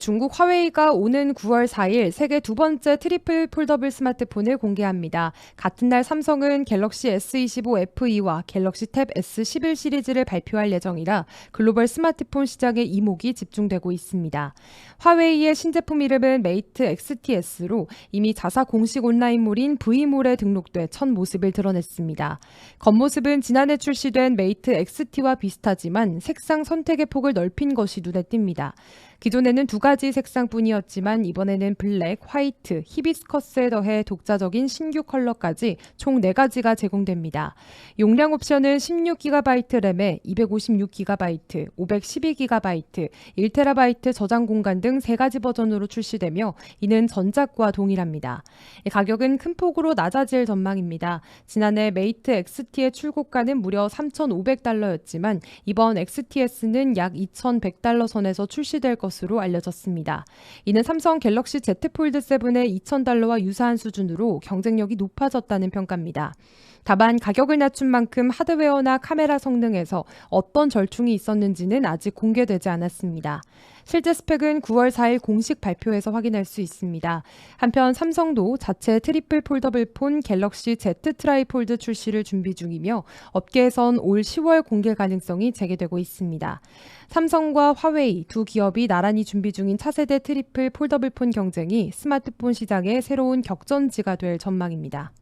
중국 화웨이가 오는 9월 4일 세계 두 번째 트리플 폴더블 스마트폰을 공개합니다. 같은 날 삼성은 갤럭시 S25 FE와 갤럭시 탭 S11 시리즈를 발표할 예정이라 글로벌 스마트폰 시장에 이목이 집중되고 있습니다. 화웨이의 신제품 이름은 메이트 XTS로 이미 자사 공식 온라인몰인 V몰에 등록돼 첫 모습을 드러냈습니다. 겉모습은 지난해 출시된 메이트 XT와 비슷하지만 색상 선택의 폭을 넓힌 것이 눈에 띕니다. 기존에는 두가 지 색상뿐이었지만 이번에는 블랙, 화이트, 히비스커스에 더해 독자적인 신규 컬러까지 총 4가지가 제공됩니다. 용량 옵션은 16GB 램에 256GB, 512GB, 1TB 저장 공간 등 3가지 버전으로 출시되며 이는 전작과 동일합니다. 가격은 큰 폭으로 낮아질 전망입니다. 지난해 메이트 XT의 출고가는 무려 3,500달러였지만 이번 XTS는 약 2,100달러 선에서 출시될 것으로 알려졌 습니다. 이는 삼성 갤럭시 Z 폴드 7의 2,000달러와 유사한 수준으로 경쟁력이 높아졌다는 평가입니다. 다만 가격을 낮춘 만큼 하드웨어나 카메라 성능에서 어떤 절충이 있었는지는 아직 공개되지 않았습니다. 실제 스펙은 9월 4일 공식 발표에서 확인할 수 있습니다. 한편 삼성도 자체 트리플 폴더블 폰 갤럭시 Z 트라이폴드 출시를 준비 중이며 업계에선 올 10월 공개 가능성이 제기되고 있습니다. 삼성과 화웨이 두 기업이 나란히 준비 중인 차세대 트리플 폴더블 폰 경쟁이 스마트폰 시장의 새로운 격전지가 될 전망입니다.